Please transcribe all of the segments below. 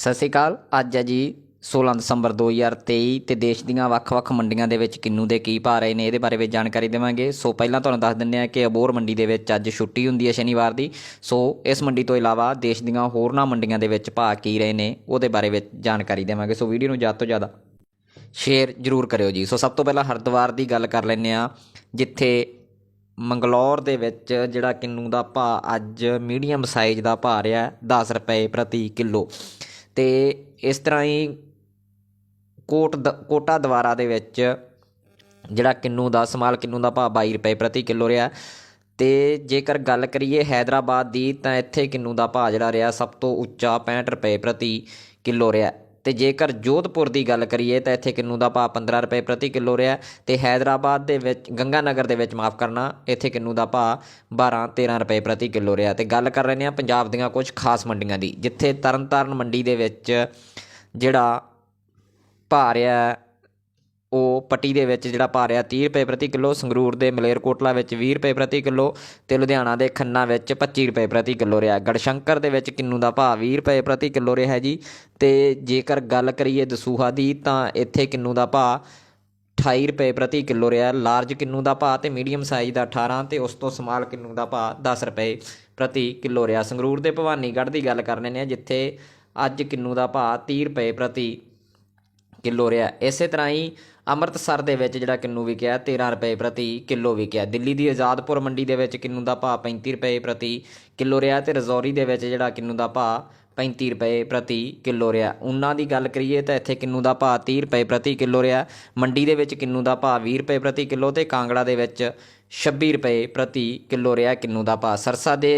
ਸਤਿ ਸ਼੍ਰੀ ਅਕਾਲ। ਅੱਜ ਹੈ ਜੀ 16 ਦਸੰਬਰ 2023 ਤੇ ਦੇਸ਼ ਦੀਆਂ ਵੱਖ-ਵੱਖ ਮੰਡੀਆਂ ਦੇ ਵਿੱਚ ਕਿੰਨੂ ਦੇ ਕੀ ਭਾਅ ਰਹੇ ਨੇ ਇਹਦੇ ਬਾਰੇ ਵਿੱਚ ਜਾਣਕਾਰੀ ਦੇਵਾਂਗੇ। ਸੋ ਪਹਿਲਾਂ ਤੁਹਾਨੂੰ ਦੱਸ ਦਿੰਦੇ ਹਾਂ ਕਿ ਅਬੋਰ ਮੰਡੀ ਦੇ ਵਿੱਚ ਅੱਜ ਛੁੱਟੀ ਹੁੰਦੀ ਹੈ ਸ਼ਨੀਵਾਰ ਦੀ। ਸੋ ਇਸ ਮੰਡੀ ਤੋਂ ਇਲਾਵਾ ਦੇਸ਼ ਦੀਆਂ ਹੋਰਨਾਂ ਮੰਡੀਆਂ ਦੇ ਵਿੱਚ ਭਾਅ ਕੀ ਰਹੇ ਨੇ ਉਹਦੇ ਬਾਰੇ ਵਿੱਚ ਜਾਣਕਾਰੀ ਦੇਵਾਂਗੇ। ਸੋ ਵੀਡੀਓ ਨੂੰ ਜ਼ਿਆਦਾ ਤੋਂ ਜ਼ਿਆਦਾ ਸ਼ੇਅਰ ਜ਼ਰੂਰ ਕਰਿਓ ਜੀ। ਸੋ ਸਭ ਤੋਂ ਪਹਿਲਾਂ ਹਰਿਦੁਆਰ ਦੀ ਗੱਲ ਕਰ ਲੈਂਦੇ ਆ ਜਿੱਥੇ ਮੰਗਲੌਰ ਦੇ ਵਿੱਚ ਜਿਹੜਾ ਕਿੰਨੂ ਦਾ ਭਾਅ ਅੱਜ ਮੀਡੀਅਮ ਸਾਈਜ਼ ਦਾ ਭਾਅ ਰਿਹਾ 10 ਰੁਪਏ ਪ੍ਰਤੀ ਕਿਲੋ। ਅਤੇ ਇਸ ਤਰ੍ਹਾਂ ਹੀ ਕੋਟ ਦ- ਕੋਟਾ ਦੁਆਰਾ ਦੇ ਵਿੱਚ ਜਿਹੜਾ ਕਿੰਨੂ ਦਾ, ਸਮਾਲ ਕਿੰਨੂ ਦਾ ਭਾਅ ਬਾਈ ਰੁਪਏ ਪ੍ਰਤੀ ਕਿਲੋ ਰਿਹਾ। ਅਤੇ ਜੇਕਰ ਗੱਲ ਕਰੀਏ ਹੈਦਰਾਬਾਦ ਦੀ, ਤਾਂ ਇੱਥੇ ਕਿੰਨੂ ਦਾ ਭਾਅ ਜਿਹੜਾ ਰਿਹਾ ਸਭ ਤੋਂ ਉੱਚਾ 65 ਰੁਪਏ ਪ੍ਰਤੀ ਕਿਲੋ ਰਿਹਾ। ਤੇ ਜੇਕਰ ਜੋਧਪੁਰ ਦੀ ਗੱਲ ਕਰੀਏ ਤਾਂ ਇੱਥੇ ਕਿੰਨੂ ਦਾ ਭਾਅ 15 ਰੁਪਏ ਪ੍ਰਤੀ ਕਿਲੋ ਰਿਹਾ ਤੇ ਹੈਦਰਾਬਾਦ ਦੇ ਵਿੱਚ, ਗੰਗਾਨਗਰ ਦੇ ਵਿੱਚ ਮਾਫ ਕਰਨਾ, ਇੱਥੇ ਕਿੰਨੂ ਦਾ ਭਾਅ 12 13 ਰੁਪਏ ਪ੍ਰਤੀ ਕਿਲੋ ਰਿਹਾ। ਤੇ ਗੱਲ ਕਰ ਰਹੇ ਹਾਂ ਪੰਜਾਬ ਦੀਆਂ ਕੁਝ ਖਾਸ ਮੰਡੀਆਂ ਦੀ, ਜਿੱਥੇ ਤਰਨਤਾਰਨ ਮੰਡੀ ਦੇ ਵਿੱਚ ਜਿਹੜਾ ਭਾਅ ਰਿਹਾ ਉਹ ਪੱਟੀ ਦੇ ਵਿੱਚ ਜਿਹੜਾ ਭਾਅ ਰਿਹਾ 30 ਰੁਪਏ ਪ੍ਰਤੀ ਕਿਲੋ, ਸੰਗਰੂਰ ਦੇ ਮਲੇਰਕੋਟਲਾ ਵਿੱਚ 20 ਰੁਪਏ ਪ੍ਰਤੀ ਕਿਲੋ ਤੇ ਲੁਧਿਆਣਾ ਦੇ ਖੰਨਾ ਵਿੱਚ 25 ਰੁਪਏ ਪ੍ਰਤੀ ਕਿਲੋ ਰਿਹਾ। ਗੜਸ਼ੰਕਰ ਦੇ ਵਿੱਚ ਕਿੰਨੂ ਦਾ ਭਾਅ 20 ਰੁਪਏ ਪ੍ਰਤੀ ਕਿਲੋ ਰਿਹਾ ਜੀ ਤੇ ਜੇਕਰ ਗੱਲ ਕਰੀਏ ਦਸੂਹਾ ਦੀ ਤਾਂ ਇੱਥੇ ਕਿੰਨੂ ਦਾ ਭਾਅ 28 ਰੁਪਏ ਪ੍ਰਤੀ ਕਿਲੋ ਰਿਹਾ। ਲਾਰਜ ਕਿੰਨੂ ਦਾ ਭਾਅ ਤੇ ਮੀਡੀਅਮ ਸਾਈਜ਼ ਦਾ 18 ਤੇ ਉਸ ਤੋਂ ਸਮਾਲ ਕਿੰਨੂ ਦਾ ਭਾਅ 10 ਰੁਪਏ ਪ੍ਰਤੀ ਕਿਲੋ ਰਿਹਾ। ਸੰਗਰੂਰ ਦੇ ਭਵਾਨੀਗੜ੍ਹ ਦੀ ਗੱਲ ਕਰ ਲੈਂਦੇ ਹਾਂ ਜਿੱਥੇ ਅੱਜ ਕਿੰਨੂ ਦਾ ਭਾਅ 30 ਰੁਪਏ ਪ੍ਰਤੀ ਕਿਲੋ ਰਿਹਾ। ਇਸੇ ਤਰ੍ਹਾਂ ਹੀ ਅੰਮ੍ਰਿਤਸਰ ਦੇ ਵਿੱਚ ਜਿਹੜਾ ਕਿੰਨੂ ਵਿਕਿਆ 13 ਰੁਪਏ ਪ੍ਰਤੀ ਕਿਲੋ ਵਿਕਿਆ। ਦਿੱਲੀ ਦੀ ਆਜ਼ਾਦਪੁਰ ਮੰਡੀ ਦੇ ਵਿੱਚ ਕਿੰਨੂ ਦਾ ਭਾਅ 35 ਰੁਪਏ ਪ੍ਰਤੀ ਕਿਲੋ ਰਿਹਾ ਤੇ ਰਜ਼ੌਰੀ ਦੇ ਵਿੱਚ ਜਿਹੜਾ ਕਿੰਨੂ ਦਾ ਭਾਅ 35 ਰੁਪਏ ਪ੍ਰਤੀ ਕਿਲੋ ਰਿਹਾ। ਉਹਨਾਂ ਦੀ ਗੱਲ ਕਰੀਏ ਤਾਂ ਇੱਥੇ ਕਿੰਨੂ ਦਾ ਭਾਅ 30 ਰੁਪਏ ਪ੍ਰਤੀ ਕਿਲੋ ਰਿਹਾ। ਮੰਡੀ ਦੇ ਵਿੱਚ ਕਿੰਨੂ ਦਾ ਭਾਅ 20 ਰੁਪਏ ਪ੍ਰਤੀ ਕਿਲੋ ਤੇ ਕਾਂਗੜਾ ਦੇ ਵਿੱਚ 26 ਰੁਪਏ ਪ੍ਰਤੀ ਕਿਲੋ ਰਿਹਾ ਕਿੰਨੂ ਦਾ ਭਾਅ। ਸਰਸਾ ਦੇ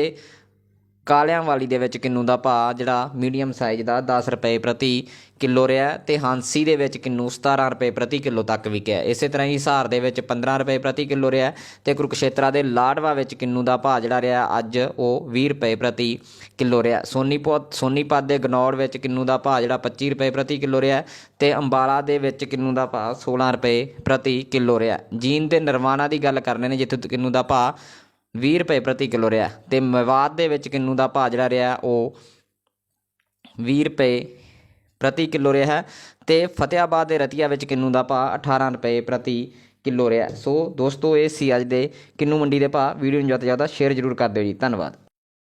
ਕਾਲਿਆਂ ਵਾਲੀ ਦੇ ਵਿੱਚ ਕਿੰਨੂ ਦਾ ਭਾਅ, ਜਿਹੜਾ ਮੀਡੀਅਮ ਸਾਈਜ਼ ਦਾ 10 ਰੁਪਏ ਪ੍ਰਤੀ ਕਿਲੋ ਰਿਹਾ ਤੇ ਹਾਂਸੀ ਦੇ ਵਿੱਚ ਕਿੰਨੂ 17 ਰੁਪਏ ਪ੍ਰਤੀ ਕਿਲੋ ਤੱਕ ਵਿਕਿਆ ਇਸੇ ਤਰ੍ਹਾਂ ਹੀ ਹਿਸਾਰ ਦੇ ਵਿੱਚ 15 ਰੁਪਏ ਪ੍ਰਤੀ ਕਿਲੋ ਰਿਹਾ ਤੇ ਕੁਰਕਸ਼ੇਤਰਾ ਦੇ ਲਾਡਵਾ ਵਿੱਚ ਕਿੰਨੂ ਦਾ ਭਾਅ, ਜਿਹੜਾ ਰਿਹਾ ਅੱਜ ਉਹ 20 ਰੁਪਏ ਪ੍ਰਤੀ ਕਿਲੋ ਰਿਹਾ ਸੋਨੀਪਤ ਸੋਨੀਪਤ ਦੇ ਗਨੌਰ ਵਿੱਚ ਕਿੰਨੂ ਦਾ ਭਾਅ, ਜਿਹੜਾ 25 ਰੁਪਏ ਪ੍ਰਤੀ ਕਿਲੋ ਰਿਹਾ ਤੇ ਅੰਬਾਲਾ ਦੇ ਵਿੱਚ ਕਿੰਨੂ ਦਾ ਭਾਅ 16 ਰੁਪਏ ਪ੍ਰਤੀ ਕਿਲੋ ਰਿਹਾ ਜੀਨ ਤੇ ਨਰਵਾਣਾ ਦੀ ਗੱਲ ਕਰਨੇ ਨੇ, ਜਿੱਥੇ ਕਿੰਨੂ ਦਾ ਭਾਅ 20 ਰੁਪਏ ਪ੍ਰਤੀ ਕਿਲੋ ਰਿਹਾ। ਤੇ ਮਵਾਦ ਦੇ ਵਿੱਚ ਕਿੰਨੂ ਦਾ ਭਾਅ ਜਿਹੜਾ ਰਿਹਾ, ਉਹ 20 ਰੁਪਏ ਪ੍ਰਤੀ ਕਿਲੋ ਰਿਹਾ ਹੈ। ਤੇ ਫਤਿਆਬਾਦ ਦੇ ਰਤੀਆ ਵਿੱਚ ਕਿੰਨੂ ਦਾ ਭਾਅ 18 ਰੁਪਏ ਪ੍ਰਤੀ ਕਿਲੋ ਰਿਹਾ ਸੋ ਦੋਸਤੋ, ਇਹ ਸੀ ਅੱਜ ਦੇ ਕਿੰਨੂ ਮੰਡੀ ਦੇ ਭਾਅ। ਵੀਡੀਓ ਨੂੰ ਜ਼ਿਆਦਾ ਤੋਂ ਜ਼ਿਆਦਾ ਸ਼ੇਅਰ ਜ਼ਰੂਰ ਕਰ ਦਿਓ ਜੀ। ਧੰਨਵਾਦ।